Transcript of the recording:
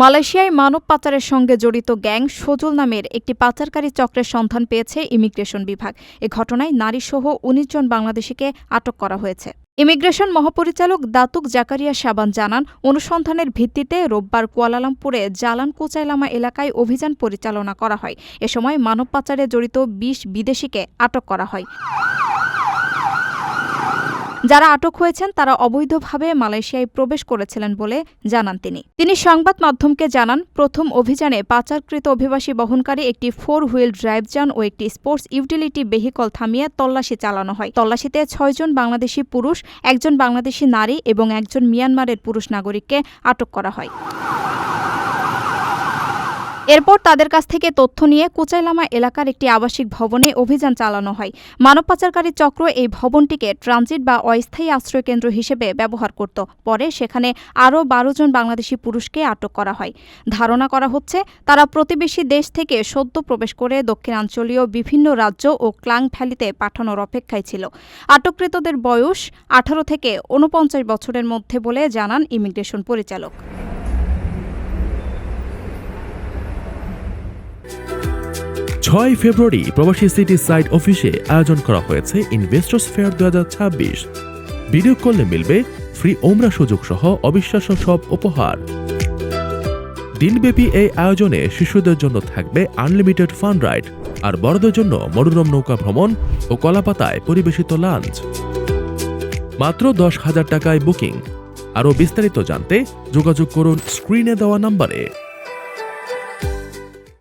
মালয়েশিয়ায় মানব পাচারের সঙ্গে জড়িত গ্যাং সজল নামের একটি পাচারকারী চক্রের সন্ধান পেয়েছে ইমিগ্রেশন বিভাগ। এ ঘটনায় নারীসহ উনিশ জন বাংলাদেশিকে আটক করা হয়েছে। ইমিগ্রেশন মহাপরিচালক দাতুক জাকারিয়া সাবান জানান, অনুসন্ধানের ভিত্তিতে রোববার কুয়ালালামপুরে জালান কোচাইলামা এলাকায় অভিযান পরিচালনা করা হয়। এ সময় মানব পাচারে জড়িত বিশ বিদেশিকে আটক করা হয়। যারা আটক হয়েছেন, তারা অবৈধভাবে মালয়েশিয়ায় প্রবেশ করেছিলেন বলে জানান তিনি। তিনি সংবাদ মাধ্যমকে জানান, প্রথম অভিযানে পাচারকৃত অভিবাসী বহনকারী একটি ফোর হুইল ড্রাইভযান ও একটি স্পোর্টস ইউটিলিটি ভেহিকল থামিয়ে তল্লাশি চালানো হয়। তল্লাশিতে ছয়জন বাংলাদেশি পুরুষ, একজন বাংলাদেশি নারী এবং একজন মিয়ানমারের পুরুষ নাগরিককে আটক করা হয়। এরপর তাদের কাছ থেকে তথ্য নিয়ে কুচাইলামা এলাকার একটি আবাসিক ভবনে অভিযান চালানো হয়। মানব পাচারকারী চক্র এই ভবনটিকে ট্রানজিট বা অস্থায়ী আশ্রয়কেন্দ্র হিসেবে ব্যবহার করত। পরে সেখানে আরও বারো জন বাংলাদেশি পুরুষকে আটক করা হয়। ধারণা করা হচ্ছে, তারা প্রতিবেশী দেশ থেকে সদ্য প্রবেশ করে দক্ষিণাঞ্চলীয় বিভিন্ন রাজ্য ও ক্লাং ভ্যালিতে পাঠানোর অপেক্ষায় ছিল। আটককৃতদের বয়স আঠারো থেকে ঊনপঞ্চাশ বছরের মধ্যে বলে জানান ইমিগ্রেশন পরিচালক। ছয় ফেব্রুয়ারি প্রবাসী সিটি সাইট অফিসে আয়োজন করা হয়েছে ইনভেস্টর্স ফেয়ার দু হাজার ছাব্বিশ। বিনিয়োগ করলে মিলবে ফ্রি ওমরা সুযোগ সহ অবিশ্বাস্য সব উপহার। দিনব্যাপী এই আয়োজনে শিশুদের জন্য থাকবে আনলিমিটেড ফান রাইড আর বড়দের জন্য মনোরম নৌকা ভ্রমণ ও কলাপাতায় পরিবেশিত লাঞ্চ মাত্র দশ হাজার টাকায় বুকিং। আরও বিস্তারিত জানতে যোগাযোগ করুন স্ক্রিনে দেওয়া নম্বরে।